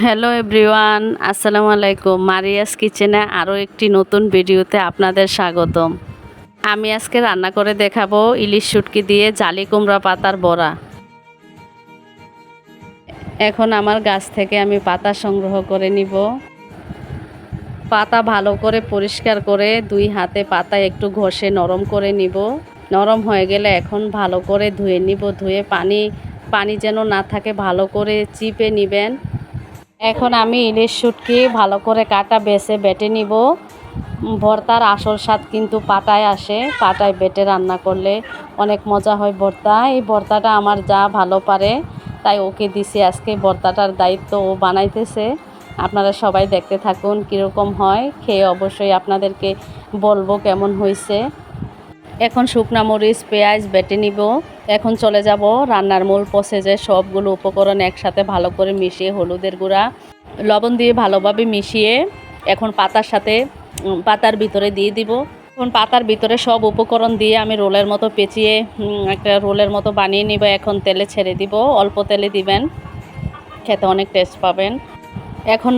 Hello everyone আসসালামু আলাইকুম Maria's কিচেনে আরও একটি নতুন ভিডিওতে আপনাদের স্বাগতম। আমি আজকে রান্না করে দেখাবো ইলিশ শুটকি দিয়ে জালি কুমড়া পাতার বড়া। এখন আমার গাছ থেকে আমি পাতা সংগ্রহ করে নিব। পাতা ভালো করে পরিষ্কার করে দুই হাতে পাতা একটু ঘষে নরম করে নিব। নরম হয়ে গেলে এখন ভালো করে ধুয়ে নিব। ধুয়ে পানি পানি যেন না থাকে, ভালো করে চিপে নিবেন। এখন আমি ইলিশ শুটকি ভালো করে কাটা, বেছে, বেটে নিব। ভর্তার আসল স্বাদ কিন্তু পাটায় আসে। পাটায় বেটে রান্না করলে অনেক মজা হয় ভর্তা। এই ভর্তাটা আমার যা ভালো পারে, তাই ওকে দিছি আজকে। ভর্তাটার দায়িত্ব ও বানাইতেছে। আপনারা সবাই দেখতে থাকুন কীরকম হয়। খেয়ে অবশ্যই আপনাদেরকে বলব কেমন হয়েছে এখন শুকনা মরিচ, পেঁয়াজ বেটে নিব। এখন চলে যাব রান্নার মূল প্রসেসে সবগুলো উপকরণ একসাথে ভালো করে মিশিয়ে হলুদের গুঁড়া, লবণ দিয়ে ভালোভাবে মিশিয়ে এখন পাতার সাথে পাতার ভিতরে দিয়ে দিব। এখন পাতার ভিতরে সব উপকরণ দিয়ে আমি রোলের মতো পেঁচিয়ে একটা রোলের মতো বানিয়ে নিব। এখন তেলে ছেড়ে দিব। অল্প তেলে দিবেন। খেতে অনেক টেস্ট পাবেন। এখন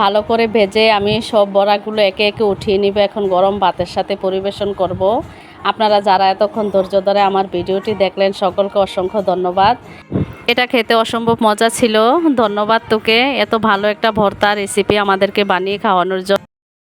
ভালো করে ভেজে আমি সব বড়াগুলো একে একে উঠিয়ে নিব। এখন গরম ভাতের সাথে পরিবেশন করব। আপনারা যারা এতক্ষণ ধৈর্য ধরে আমার ভিডিওটি দেখলেন, সকলকে অসংখ্য ধন্যবাদ। এটা খেতে অসম্ভব মজা ছিল। ধন্যবাদ তোকে। এত ভালো একটা ভর্তা রেসিপি আমাদেরকে বানিয়ে খাওয়ানোর জন্য।